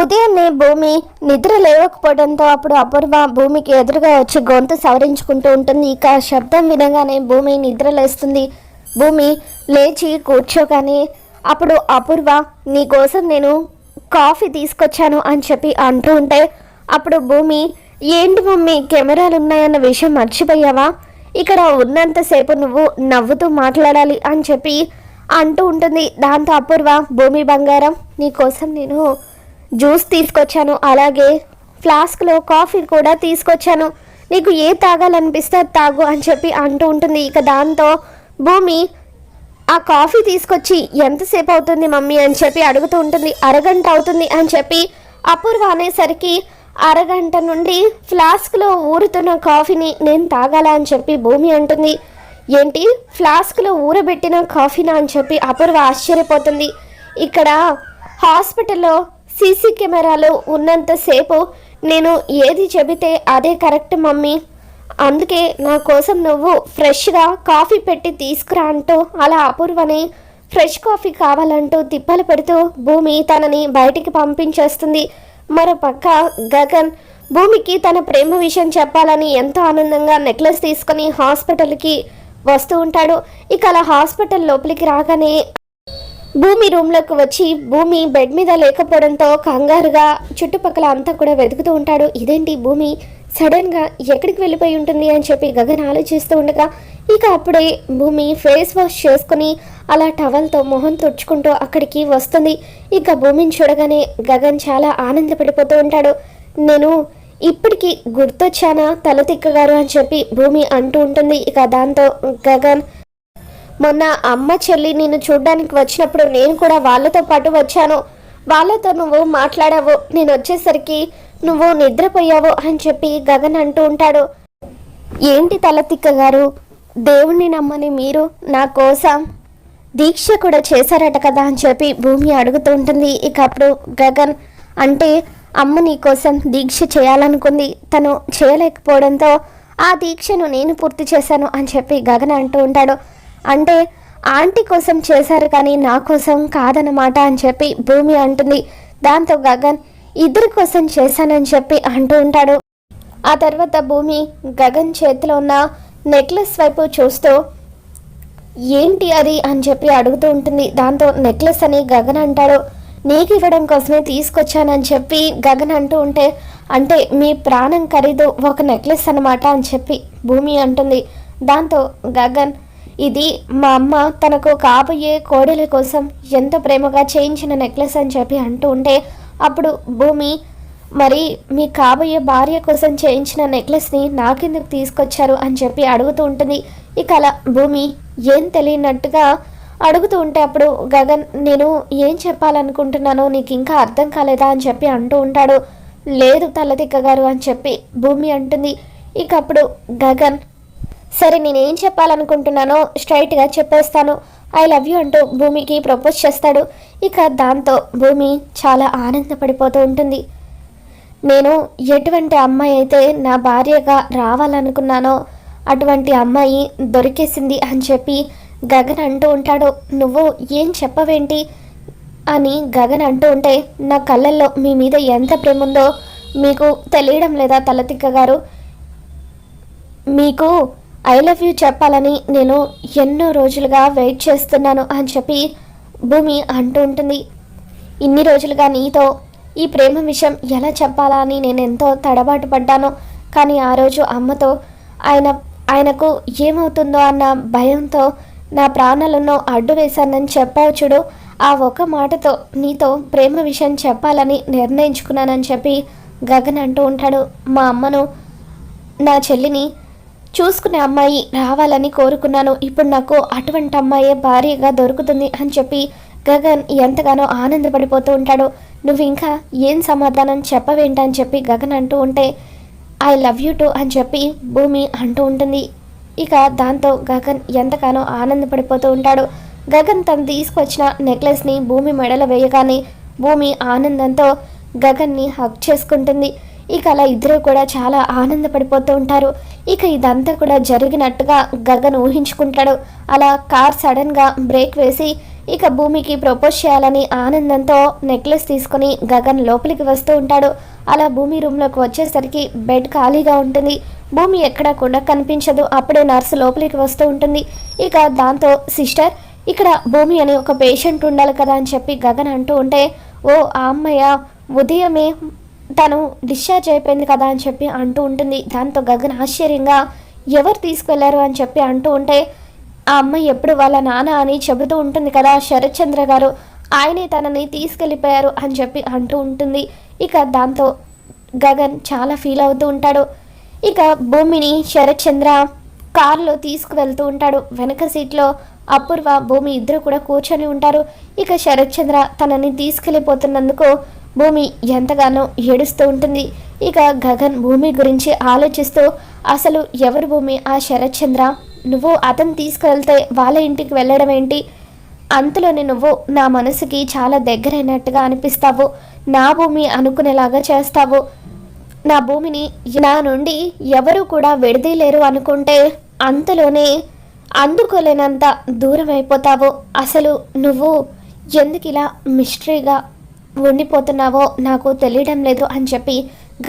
ఉదయాన్నే భూమి నిద్ర లేవకపోవడంతో అప్పుడు అపూర్వ భూమికి ఎదురుగా వచ్చి గొంతు సవరించుకుంటూ ఉంటుంది. ఇక శబ్దం వినగానే భూమి నిద్ర లేస్తుంది. భూమి లేచి కూర్చోగానే అప్పుడు అపూర్వ నీ కోసం నేను కాఫీ తీసుకొచ్చాను అని చెప్పి అంటూ ఉంటే అప్పుడు భూమి ఏంటి మమ్మీ కెమెరాలు ఉన్నాయన్న విషయం మర్చిపోయావా? ఇక్కడ ఉన్నంతసేపు నువ్వు నవ్వుతూ మాట్లాడాలి అని చెప్పి అంటూ ఉంటుంది. దాంతో అపూర్వ భూమి బంగారం నీ కోసం నేను జ్యూస్ తీసుకొచ్చాను అలాగే ఫ్లాస్క్లో కాఫీ కూడా తీసుకొచ్చాను. నీకు ఏ తాగాలనిపిస్తే అది తాగు అని చెప్పి అంటూ ఉంటుంది. ఇక దాంతో భూమి ఆ కాఫీ తీసుకొచ్చి ఎంతసేపు అవుతుంది మమ్మీ? అని చెప్పి అడుగుతూ ఉంటుంది. అరగంట అవుతుంది అని చెప్పి అపూర్వ అనేసరికి అరగంట నుండి ఫ్లాస్క్లో ఊరుతున్న కాఫీని నేను తాగాల? అని చెప్పి భూమి అంటుంది. ఏంటి? ఫ్లాస్క్లో ఊరబెట్టిన కాఫీనా? అని చెప్పి అపూర్వ ఆశ్చర్యపోతుంది. ఇక్కడ హాస్పిటల్లో సీసీ కెమెరాలు ఉన్నంతసేపు నేను ఏది చెబితే అదే కరెక్ట్ మమ్మీ. అందుకే నా కోసం నువ్వు ఫ్రెష్గా కాఫీ పెట్టి తీసుకురా అంటూ అలా అపూర్వని ఫ్రెష్ కాఫీ కావాలంటూ తిప్పలు పెడుతూ భూమి తనని బయటికి పంపించేస్తుంది. మరో పక్క గగన్ భూమికి తన ప్రేమ విషయం చెప్పాలని ఎంతో ఆనందంగా నెక్లెస్ తీసుకొని హాస్పిటల్కి వస్తూ ఉంటాడు. ఇక అలా హాస్పిటల్ లోపలికి రాగానే భూమి రూమ్లోకి వచ్చి భూమి బెడ్ మీద లేకపోవడంతో కంగారుగా చుట్టుపక్కల అంతా కూడా వెతుకుతూ ఉంటాడు. ఇదేంటి భూమి? సడన్గా ఎక్కడికి వెళ్ళిపోయి ఉంటుంది అని చెప్పి గగన్ ఆలోచిస్తూ ఉండగా ఇక అప్పుడే భూమి ఫేస్ వాష్ చేసుకుని అలా టవల్తో మొహం తుడుచుకుంటూ అక్కడికి వస్తుంది. ఇక భూమిని చూడగానే గగన్ చాలా ఆనందపడిపోతూ ఉంటాడు. నేను ఇప్పటికి గుర్తొచ్చానా తల తిక్కగారు అని చెప్పి భూమి అంటూ ఉంటుంది. ఇక దాంతో గగన్ మొన్న అమ్మ చెల్లి నిన్ను చూడ్డానికి వచ్చినప్పుడు నేను కూడా వాళ్ళతో పాటు వచ్చాను. వాళ్ళతో నువ్వు మాట్లాడావు. నేను వచ్చేసరికి నువ్వు నిద్రపోయావు అని చెప్పి గగన్ అంటూ ఉంటాడు. ఏంటి తలతిక్క గారు దేవుణ్ణి నమ్మని మీరు నా కోసం దీక్ష కూడా చేశారట కదా అని చెప్పి భూమి అడుగుతూ ఉంటుంది. ఇక అప్పుడు గగన్ అంటే అమ్మ నీ కోసం దీక్ష చేయాలనుకుంది. తను చేయలేకపోవడంతో ఆ దీక్షను నేను పూర్తి చేశాను అని చెప్పి గగన్ అంటూ ఉంటాడు. అంటే ఆంటీ కోసం చేశారు కానీ నా కోసం కాదనమాట అని చెప్పి భూమి అంటుంది. దాంతో గగన్ ఇద్దరి కోసం చేశానని చెప్పి అంటూ ఉంటాడు. ఆ తర్వాత భూమి గగన్ చేతిలో ఉన్న నెక్లెస్ వైపు చూస్తూ ఏంటి అది? అని చెప్పి అడుగుతూ ఉంటుంది. దాంతో నెక్లెస్ అని గగన్ అంటాడు. నీకు ఇవ్వడం కోసమే తీసుకొచ్చానని చెప్పి గగన్ అంటూ ఉంటే అంటే మీ ప్రాణం ఖరీదు ఒక నెక్లెస్ అన్నమాట అని చెప్పి భూమి అంటుంది. దాంతో గగన్ ఇది మా అమ్మ తనకు కాబోయే కోడల కోసం ఎంతో ప్రేమగా చేయించిన నెక్లెస్ అని చెప్పి అంటూ ఉంటే అప్పుడు భూమి మరి మీ కాబోయే భార్య కోసం చేయించిన నెక్లెస్ని నాకెందుకు తీసుకొచ్చారు అని చెప్పి అడుగుతూ ఉంటుంది. ఇక అలా భూమి ఏం తెలియనట్టుగా అడుగుతూ ఉంటే అప్పుడు గగన్ నేను ఏం చెప్పాలనుకుంటున్నానో నీకు ఇంకా అర్థం కాలేదా? అని చెప్పి అంటూ ఉంటాడు. లేదు తల్లదిక్క గారు అని చెప్పి భూమి అంటుంది. ఇక అప్పుడు గగన్ సరే నేనేం చెప్పాలనుకుంటున్నానో స్ట్రైట్గా చెప్పేస్తాను. ఐ లవ్ యూ అంటూ భూమికి ప్రపోజ్ చేస్తాడు. ఇక దాంతో భూమి చాలా ఆనందపడిపోతూ ఉంటుంది. నేను ఎటువంటి అమ్మాయి అయితే నా భార్యగా రావాలనుకున్నానో అటువంటి అమ్మాయి దొరికేసింది అని చెప్పి గగన్ అంటూ ఉంటాడు. నువ్వు ఏం చెప్పవేంటి? అని గగన్ అంటూ ఉంటే నా కళ్ళల్లో మీ మీద ఎంత ప్రేమ ఉందో మీకు తెలియడం లేదా తలతిక్క గారు మీకు ఐ లవ్ యూ చెప్పాలని నేను ఎన్నో రోజులుగా వెయిట్ చేస్తున్నాను అని చెప్పి భూమి అంటూ ఉంటుంది. ఇన్ని రోజులుగా నీతో ఈ ప్రేమ విషయం ఎలా చెప్పాలా అని నేను ఎంతో తడబాటు పడ్డాను. కానీ ఆ రోజు అమ్మతో ఆయన ఆయనకు ఏమవుతుందో అన్న భయంతో నా ప్రాణాలను అడ్డు వేశానని చెప్పావు చూడు. ఆ ఒక్క మాటతో నీతో ప్రేమ విషయం చెప్పాలని నిర్ణయించుకున్నానని చెప్పి గగన్ అంటూ ఉంటాడు. మా అమ్మను నా చెల్లిని చూసుకునే అమ్మాయి రావాలని కోరుకున్నాను. ఇప్పుడు నాకు అటువంటి అమ్మాయే భారీగా దొరుకుతుంది అని చెప్పి గగన్ ఎంతగానో ఆనందపడిపోతూ ఉంటాడు. నువ్వు ఇంకా ఏం సమాధానం చెప్పవేంటని చెప్పి గగన్ అంటూ ఉంటే ఐ లవ్ యూ టు అని చెప్పి భూమి అంటూ ఉంటుంది. ఇక దాంతో గగన్ ఎంతగానో ఆనందపడిపోతూ ఉంటాడు. గగన్ తను తీసుకొచ్చిన నెక్లెస్ని భూమి మెడలో వేయగానే భూమి ఆనందంతో గగన్ని హక్ చేసుకుంటుంది. ఇక అలా ఇద్దరు కూడా చాలా ఆనందపడిపోతూ ఉంటారు. ఇక ఇదంతా కూడా జరిగినట్టుగా గగన్ ఊహించుకుంటాడు. అలా కార్ సడన్గా బ్రేక్ వేసి ఇక భూమికి ప్రపోజ్ చేయాలని ఆనందంతో నెక్లెస్ తీసుకొని గగన్ లోపలికి వస్తూ ఉంటాడు. అలా భూమి రూమ్లోకి వచ్చేసరికి బెడ్ ఖాళీగా ఉంటుంది. భూమి ఎక్కడా కూడా కనిపించదు. అప్పుడే నర్సు లోపలికి వస్తూ ఉంటుంది. ఇక దాంతో సిస్టర్ ఇక్కడ భూమి అని ఒక పేషెంట్ ఉండాలి కదా అని చెప్పి గగన్ అంటూ ఉంటే ఓ ఆ అమ్మయ్య ఉదయమే తను డిశ్చార్జ్ అయిపోయింది కదా అని చెప్పి అంటూ ఉంటుంది. దాంతో గగన్ ఆశ్చర్యంగా ఎవరు తీసుకెళ్ళారు? అని చెప్పి అంటూ ఉంటే ఆ అమ్మాయి ఎప్పుడు వాళ్ళ నాన్న అని చెబుతూ ఉంటుంది కదా శరత్చంద్ర గారు. ఆయనే తనని తీసుకెళ్ళిపోయారు అని చెప్పి అంటూ ఉంటుంది. ఇక దాంతో గగన్ చాలా ఫీల్ అవుతూ ఉంటాడు. ఇక భూమిని శరత్ చంద్ర కారులో తీసుకువెళ్తూ ఉంటాడు. వెనక సీట్లో అపూర్వ భూమి ఇద్దరు కూడా కూర్చొని ఉంటారు. ఇక శరత్చంద్ర తనని తీసుకెళ్ళిపోతున్నందుకు భూమి ఎంతగానో ఏడుస్తూ ఉంటుంది. ఇక గగన్ భూమి గురించి ఆలోచిస్తూ అసలు ఎవరు భూమి ఆ శరత్చంద్ర? నువ్వు అతను తీసుకువెళ్తే వాళ్ళ ఇంటికి వెళ్ళడం ఏంటి? అంతలోనే నువ్వు నా మనసుకి చాలా దగ్గరైనట్టుగా అనిపిస్తావు. నా భూమి అనుకునేలాగా చేస్తావు. నా భూమిని నా నుండి ఎవరు కూడా విడదీయలేరు అనుకుంటే అంతలోనే అందుకోలేనంత దూరం అయిపోతావు. అసలు నువ్వు ఎందుకు ఇలా మిస్టరీగా ఉండిపోతున్నావో నాకు తెలియడం లేదు అని చెప్పి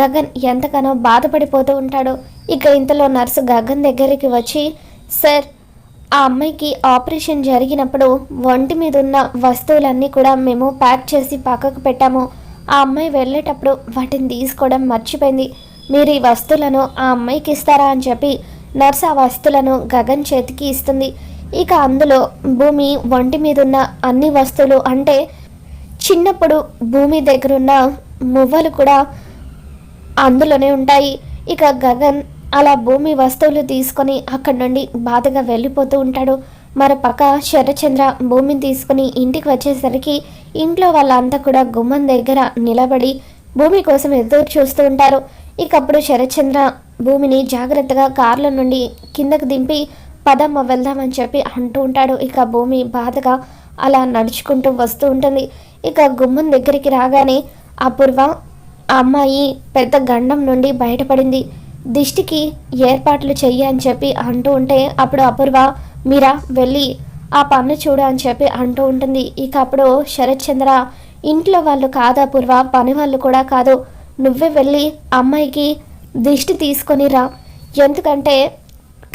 గగన్ ఎంతగానో బాధపడిపోతూ ఉంటాడు. ఇక ఇంతలో నర్సు గగన్ దగ్గరికి వచ్చి సార్ ఆ అమ్మాయికి ఆపరేషన్ జరిగినప్పుడు ఒంటి మీద ఉన్న వస్తువులన్నీ కూడా మేము ప్యాక్ చేసి పక్కకు పెట్టాము. ఆ అమ్మాయి వెళ్ళేటప్పుడు వాటిని తీసుకోవడం మర్చిపోయింది. మీరు ఈ వస్తువులను ఆ అమ్మాయికి ఇస్తారా? అని చెప్పి నర్స్ ఆ వస్తువులను గగన్ చేతికి ఇస్తుంది. ఇక అందులో భూమి ఒంటి మీద ఉన్న అన్ని వస్తువులు అంటే చిన్నప్పుడు భూమి దగ్గరున్న మువ్వలు కూడా అందులోనే ఉంటాయి. ఇక గగన్ అలా భూమి వస్తువులు తీసుకొని అక్కడి నుండి బాధగా వెళ్ళిపోతూ ఉంటాడు. మరోపక్క శరచంద్ర భూమిని తీసుకుని ఇంటికి వచ్చేసరికి ఇంట్లో వాళ్ళంతా కూడా గుమ్మం దగ్గర నిలబడి భూమి కోసం ఎదురు చూస్తూ ఉంటారు. ఇకప్పుడు శరచంద్ర భూమిని జాగ్రత్తగా కార్ల నుండి కిందకు దింపి పదమ్మ వెళ్దామని చెప్పి అంటూ ఉంటాడు. ఇక భూమి బాధగా అలా నడుచుకుంటూ వస్తూ ఉంటుంది. ఇక గుమ్మం దగ్గరికి రాగానే అపూర్వ ఆ అమ్మాయి పెద్ద గండం నుండి బయటపడింది. దిష్టికి ఏర్పాట్లు చెయ్యి అని చెప్పి అంటూ ఉంటే అప్పుడు అపూర్వ మీరా వెళ్ళి ఆ పన్ను చూడు అని చెప్పి అంటూ ఉంటుంది. ఇక అప్పుడు శరత్ చంద్ర ఇంట్లో వాళ్ళు కాదు అపూర్వ పని వాళ్ళు కూడా కాదు. నువ్వే వెళ్ళి అమ్మాయికి దిష్టి తీసుకొని రా. ఎందుకంటే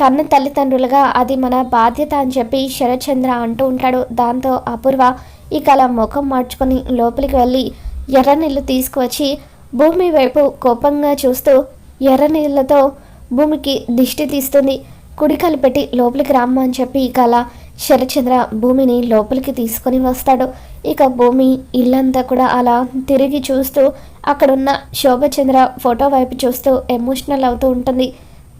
కన్న తల్లిదండ్రులుగా అది మన బాధ్యత అని చెప్పి శరత్చంద్ర అంటూ ఉంటాడు. దాంతో అపూర్వ ఇక అలా ముఖం మార్చుకొని లోపలికి వెళ్ళి ఎర్ర నీళ్ళు తీసుకువచ్చి భూమి వైపు కోపంగా చూస్తూ ఎర్ర నీళ్ళతో భూమికి దిష్టి తీస్తుంది. కుడికలు పెట్టి లోపలికి రామ్మ అని చెప్పి ఇక అలా శరచంద్ర భూమిని లోపలికి తీసుకొని వస్తాడు. ఇక భూమి ఇల్లంతా కూడా అలా తిరిగి చూస్తూ అక్కడున్న శోభచంద్ర ఫోటో వైపు చూస్తూ ఎమోషనల్ అవుతూ ఉంటుంది.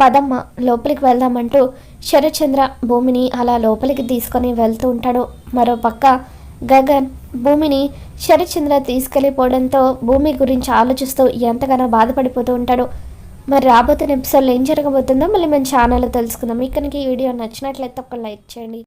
పదమ్మ లోపలికి వెళ్దామంటూ శరచంద్ర భూమిని అలా లోపలికి తీసుకొని వెళ్తూ ఉంటాడు. మరో పక్క గగన్ భూమిని శరచంద్ర తీసుకెళ్ళిపోవడంతో భూమి గురించి ఆలోచిస్తూ ఎంతగానో బాధపడిపోతూ ఉంటాడు. మరి రాబోతున్న ఎపిసోడ్లో ఏం జరగబోతుందో మళ్ళీ మన ఛానల్లో తెలుసుకుందాం. ఇక్కడికి ఈ వీడియో నచ్చినట్లయితే ఒక లైక్ చేయండి.